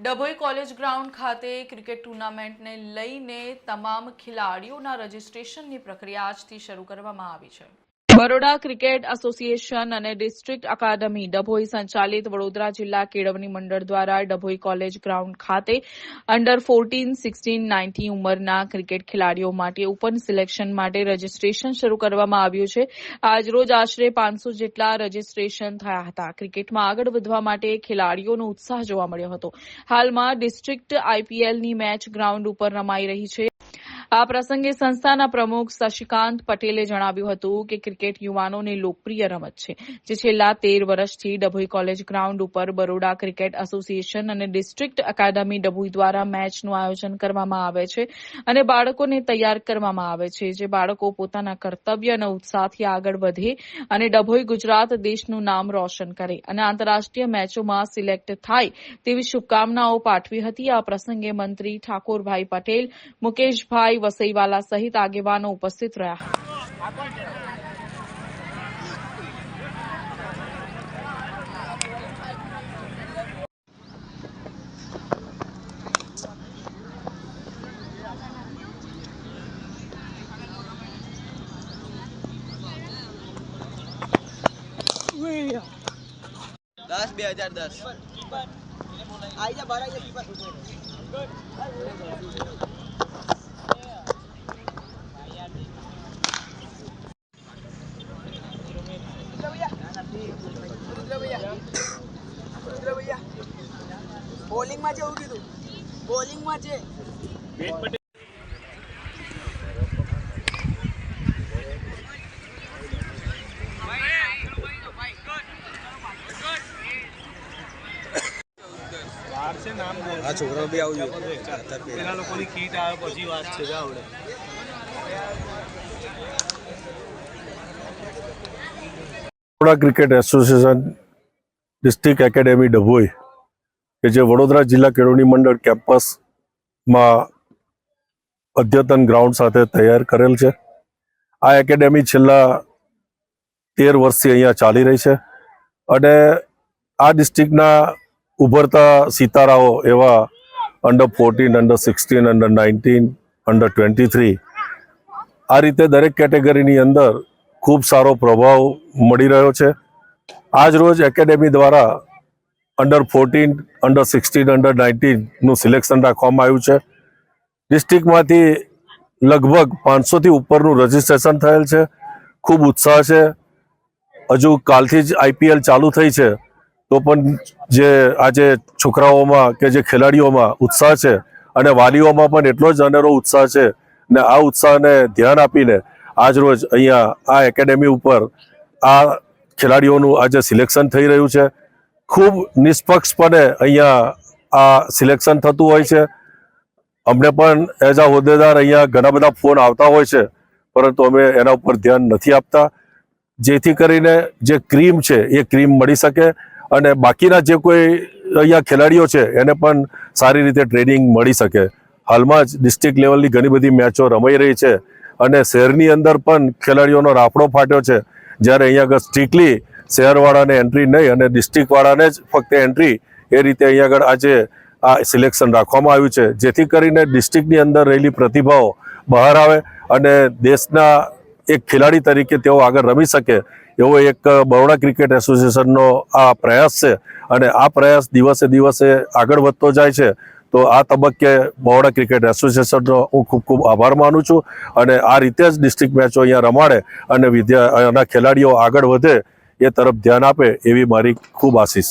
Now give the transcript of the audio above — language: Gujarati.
ડભોઈ કોલેજ ગ્રાઉન્ડ ખાતે ક્રિકેટ ટુર્નામેન્ટને લઈને તમામ ખેલાડીઓના રજીસ્ટ્રેશનની પ્રક્રિયા આજથી શરૂ કરવામાં આવી છે. બરોડા ક્રિકેટ એસોસિએશન અને ડિસ્ટ્રિક્ટ અકાદમી ડભોઈ સંચાલિત વડોદરા જિલ્લા કેળવણી મંડળ દ્વારા ડભોઈ કોલેજ ગ્રાઉન્ડ ખાતે અંડર ફોર્ટીન સિક્સટીન નાઇન્ટી ઉંમરના ક્રિકેટ ખેલાડીઓ માટે ઓપન સિલેક્શન માટે રજીસ્ટ્રેશન શરૂ કરવામાં આવ્યું છે. આજરોજ આશરે પાંચસો જેટલા રજીસ્ટ્રેશન થયા હતા. ક્રિકેટમાં આગળ વધવા માટે ખેલાડીઓનો ઉત્સાહ જોવા મળ્યો હતો. હાલમાં ડિસ્ટ્રિક્ટ આઈપીએલની મેચ ગ્રાઉન્ડ ઉપર રમાઈ રહી છે. આ પ્રસંગે સંસ્થાના પ્રમુખ શશિકાંત પટેલે જણાવ્યું હતું કે ક્રિકેટ યુવાનોની લોકપ્રિય રમત છે, જે છેલ્લા તેર વર્ષથી ડભોઈ કોલેજ ગ્રાઉન્ડ ઉપર બરોડા ક્રિકેટ એસોસિએશન અને ડિસ્ટ્રિક્ટ એકેડમી ડભોઈ દ્વારા મેચનું આયોજન કરવામાં આવે છે અને બાળકોને તૈયાર કરવામાં આવે છે, જે બાળકો પોતાના કર્તવ્ય અને ઉત્સાહથી આગળ વધે અને ડભોઈ ગુજરાત દેશનું નામ રોશન કરે અને આંતરરાષ્ટ્રીય મેચોમાં સિલેક્ટ થાય તેવી શુભકામનાઓ પાઠવી હતી. આ પ્રસંગે મંત્રી ઠાકોરભાઈ પટેલ, મુકેશભાઈ વસઈવાલા સહિત આગેવાનો ઉપસ્થિત રહ્યા દસ બે હજાર દસ આઈ જા બાર આઈ જા બોલિંગમાં છે એવું કીધું. બોલિંગમાં છે. આ છોકરાઓ બી આવજો. પેલા લોકોની કીટ આવે પછી વાત છે આવડે. Vadodara cricket association district academy Dabhoi. કે જે વડોદરા જિલ્લા કેળવણી મંડળ કેમ્પસમાં અદ્યતન ગ્રાઉન્ડ સાથે તૈયાર કરેલ છે. આ એકેડેમી છેલ્લા તેર વર્ષથી અહીંયા ચાલી રહી છે અને આ ડિસ્ટ્રિક્ટના ઉભરતા સિતારાઓ એવા under fourteen under sixteen under nineteen under twenty three આ રીતે દરેક કેટેગરીની અંદર ખૂબ સારો પ્રભાવ મળી રહ્યો છે. આજ રોજ એકેડેમી દ્વારા under fourteen under sixteen under નાઇન્ટીનનું સિલેક્શન રાખવામાં આવ્યું છે. ડિસ્ટ્રિક્ટમાંથી લગભગ પાંચસોથી ઉપરનું રજીસ્ટ્રેશન થયેલ છે. ખૂબ ઉત્સાહ છે. હજુ કાલથી જ આઈપીએલ ચાલુ થઈ છે. તો પણ જે આજે છોકરાઓમાં કે જે ખેલાડીઓમાં ઉત્સાહ છે અને વાલીઓમાં પણ એટલો જ અનેરો ઉત્સાહ છે ને આ ઉત્સાહને ધ્યાન આપીને આજરોજ અહીંયા આ એકેડેમી ઉપર આ ખેલાડીઓનું આજે સિલેક્શન થઈ રહ્યું છે. ખૂબ નિષ્પક્ષપણે અહીંયા આ સિલેક્શન થતું હોય છે. અમને પણ એઝ અ હોદ્દેદાર અહીંયા ઘણા બધા ફોન આવતા હોય છે, પરંતુ અમે એના ઉપર ધ્યાન નથી આપતા. જેથી કરીને જે ક્રીમ છે એ ક્રીમ મળી શકે અને બાકીના જે કોઈ અહીંયા ખેલાડીઓ છે એને પણ સારી રીતે ટ્રેનિંગ મળી શકે. હાલમાં જ ડિસ્ટ્રિક્ટ લેવલની ઘણી બધી મેચો રમાઈ રહી છે અને શહેરની અંદર પણ ખેલાડીઓનો રાફડો ફાટ્યો છે. જ્યારે અહીંયા આગળ સ્ટ્રિક્ટલી શહેરવાળાને એન્ટ્રી નહીં અને ડિસ્ટ્રિક્ટવાળાને જ ફક્ત એન્ટ્રી એ રીતે અહીંયા આગળ આજે આ સિલેક્શન રાખવામાં આવ્યું છે. જેથી કરીને ડિસ્ટ્રિક્ટની અંદર રહેલી પ્રતિભાઓ બહાર આવે અને દેશના એક ખેલાડી તરીકે તેઓ આગળ રમી શકે એવો એક બરોડા ક્રિકેટ એસોસિએશનનો આ પ્રયાસ છે અને આ પ્રયાસ દિવસે દિવસે આગળ વધતો જાય છે. તો આ તબક્કે બરોડા ક્રિકેટ એસોસિએશનનો હું ખૂબ ખૂબ આભાર માનું છું અને આ રીતે જ ડિસ્ટ્રિક્ટ મેચો અહીંયા રમાડે અને વિદ્યા, એના ખેલાડીઓ આગળ વધે એ તરફ ધ્યાન આપે એવી મારી ખૂબ આશીષ.